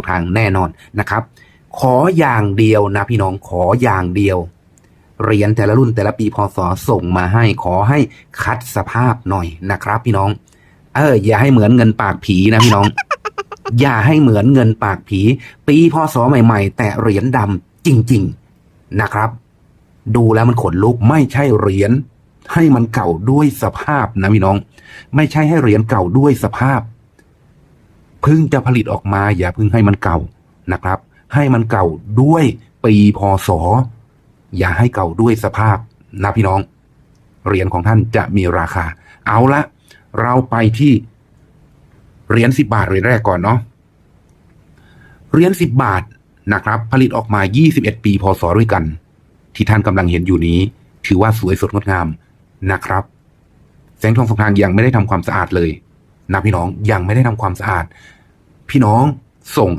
องทางแน่นอนนะครับ ขออย่างเดียวนะพี่น้องขออย่างเดียวเหรียญแต่ละรุ่นแต่ละปีพศส่งมาให้ขอให้คัดสภาพหน่อยนะครับ พี่น้อง เออ อย่าให้เหมือนเงินปากผีนะพี่น้อง อย่าให้เหมือนเงินปากผี ปีพศใหม่ ๆ แต่เหรียญดำจริง ๆนะครับ ดูแล้วมันขนลุกไม่ใช่เหรียญให้มันเก่าด้วยสภาพนะพี่น้อง ไม่ใช่ให้เหรียญเก่าด้วยสภาพ พิ่งจะผลิตออกมาอย่าพิ่งให้มันเก่านะครับ ให้มันเก่าด้วยปีพศอย่าให้เก่าด้วยสภาพนะพี่น้องเหรียญของท่านจะมีราคา เอาละเราไปที่เหรียญสิบบาทเหรียญแรกก่อนเนาะเหรียญสิบบาทนะครับ ผลิตออกมา 21 ปีพศด้วยกัน ที่ท่านกำลังเห็นอยู่นี้ ถือว่าสวยสดงดงามนะครับ แสงทองสองทางยังไม่ได้ทำความสะอาดเลยนะพี่น้องยังไม่ได้ทำความสะอาด พี่น้องส่ง